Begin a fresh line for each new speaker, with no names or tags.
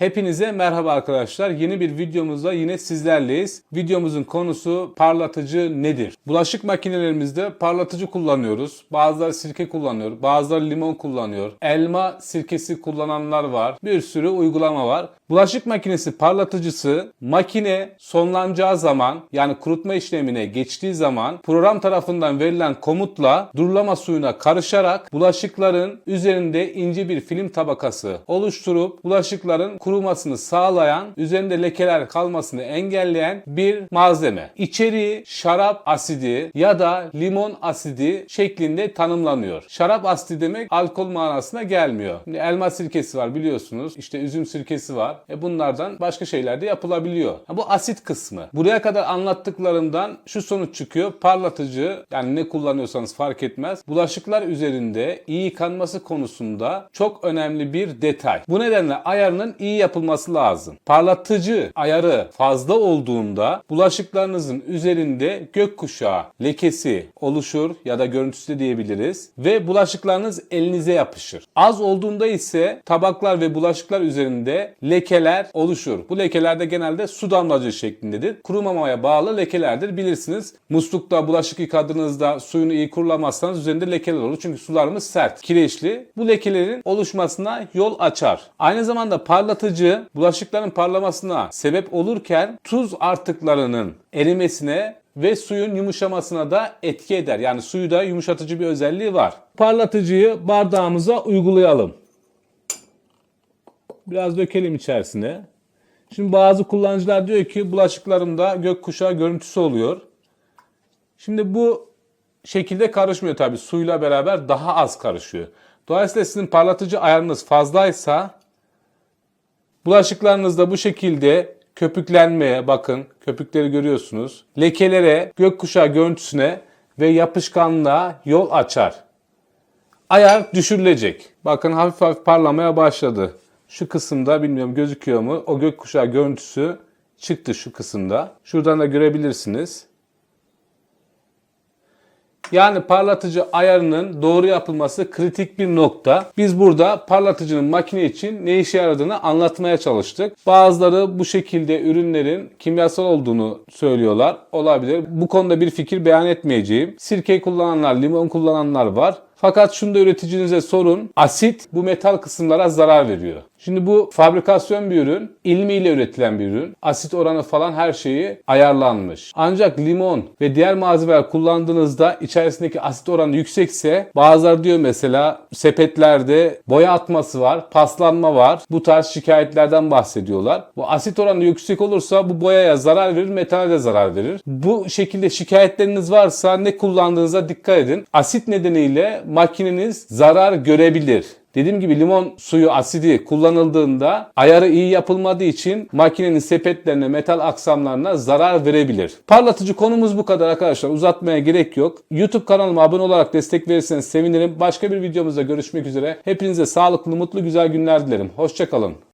Hepinize merhaba arkadaşlar. Yeni bir videomuzda yine sizlerleyiz. Videomuzun konusu parlatıcı nedir? Bulaşık makinelerimizde parlatıcı kullanıyoruz. Bazıları sirke kullanıyor, bazıları limon kullanıyor. Elma sirkesi kullananlar var. Bir sürü uygulama var. Bulaşık makinesi parlatıcısı makine sonlanacağı zaman yani kurutma işlemine geçtiği zaman program tarafından verilen komutla durulama suyuna karışarak bulaşıkların üzerinde ince bir film tabakası oluşturup bulaşıkların kurumasını sağlayan, üzerinde lekeler kalmasını engelleyen bir malzeme. İçeriği şarap asidi ya da limon asidi şeklinde tanımlanıyor. Şarap asidi demek alkol manasına gelmiyor. Şimdi elma sirkesi var biliyorsunuz. İşte üzüm sirkesi var. E bunlardan başka şeyler de yapılabiliyor. Ha, bu asit kısmı. Buraya kadar anlattıklarımdan şu sonuç çıkıyor. Parlatıcı yani ne kullanıyorsanız fark etmez. Bulaşıklar üzerinde iyi yıkanması konusunda çok önemli bir detay. Bu nedenle ayarının iyi yapılması lazım. Parlatıcı ayarı fazla olduğunda bulaşıklarınızın üzerinde gökkuşağı lekesi oluşur ya da görüntüsü diyebiliriz ve bulaşıklarınız elinize yapışır. Az olduğunda ise tabaklar ve bulaşıklar üzerinde lekeler oluşur. Bu lekeler de genelde su damlacığı şeklindedir. Kurumamaya bağlı lekelerdir bilirsiniz. Muslukta bulaşık yıkadığınızda suyunu iyi kurulamazsanız üzerinde lekeler olur. Çünkü sularımız sert, kireçli. Bu lekelerin oluşmasına yol açar. Aynı zamanda parlatıcı bulaşıkların parlamasına sebep olurken tuz artıklarının erimesine ve suyun yumuşamasına da etki eder. Yani suyu da yumuşatıcı bir özelliği var. Parlatıcıyı bardağımıza uygulayalım. Biraz dökelim içerisine. Şimdi bazı kullanıcılar diyor ki bulaşıklarımda gökkuşağı görüntüsü oluyor. Şimdi bu şekilde karışmıyor tabi. Suyla beraber daha az karışıyor. Dolayısıyla sizin parlatıcı ayarınız fazlaysa bulaşıklarınızda bu şekilde köpüklenmeye bakın. Köpükleri görüyorsunuz. Lekelere, gökkuşağı görüntüsüne ve yapışkanlığa yol açar. Ayar düşürülecek. Bakın hafif hafif parlamaya başladı. Şu kısımda bilmiyorum gözüküyor mu? O gökkuşağı görüntüsü çıktı şu kısımda. Şuradan da görebilirsiniz. Yani parlatıcı ayarının doğru yapılması kritik bir nokta. Biz burada parlatıcının makine için ne işe yaradığını anlatmaya çalıştık. Bazıları bu şekilde ürünlerin kimyasal olduğunu söylüyorlar. Olabilir. Bu konuda bir fikir beyan etmeyeceğim. Sirke kullananlar, limon kullananlar var. Fakat şunu da üreticinize sorun. Asit bu metal kısımlara zarar veriyor. Şimdi bu fabrikasyon bir ürün, ilmiyle üretilen bir ürün. Asit oranı falan her şeyi ayarlanmış. Ancak limon ve diğer malzemeler kullandığınızda içerisindeki asit oranı yüksekse bazıları diyor mesela sepetlerde boya atması var, paslanma var. Bu tarz şikayetlerden bahsediyorlar. Bu asit oranı yüksek olursa bu boyaya zarar verir, metale de zarar verir. Bu şekilde şikayetleriniz varsa ne kullandığınıza dikkat edin. Asit nedeniyle makineniz zarar görebilir. Dediğim gibi limon suyu asidi kullanıldığında ayarı iyi yapılmadığı için makinenin sepetlerine, metal aksamlarına zarar verebilir. Parlatıcı konumuz bu kadar arkadaşlar. Uzatmaya gerek yok. YouTube kanalıma abone olarak destek verirseniz sevinirim. Başka bir videomuzda görüşmek üzere. Hepinize sağlıklı, mutlu, güzel günler dilerim. Hoşçakalın.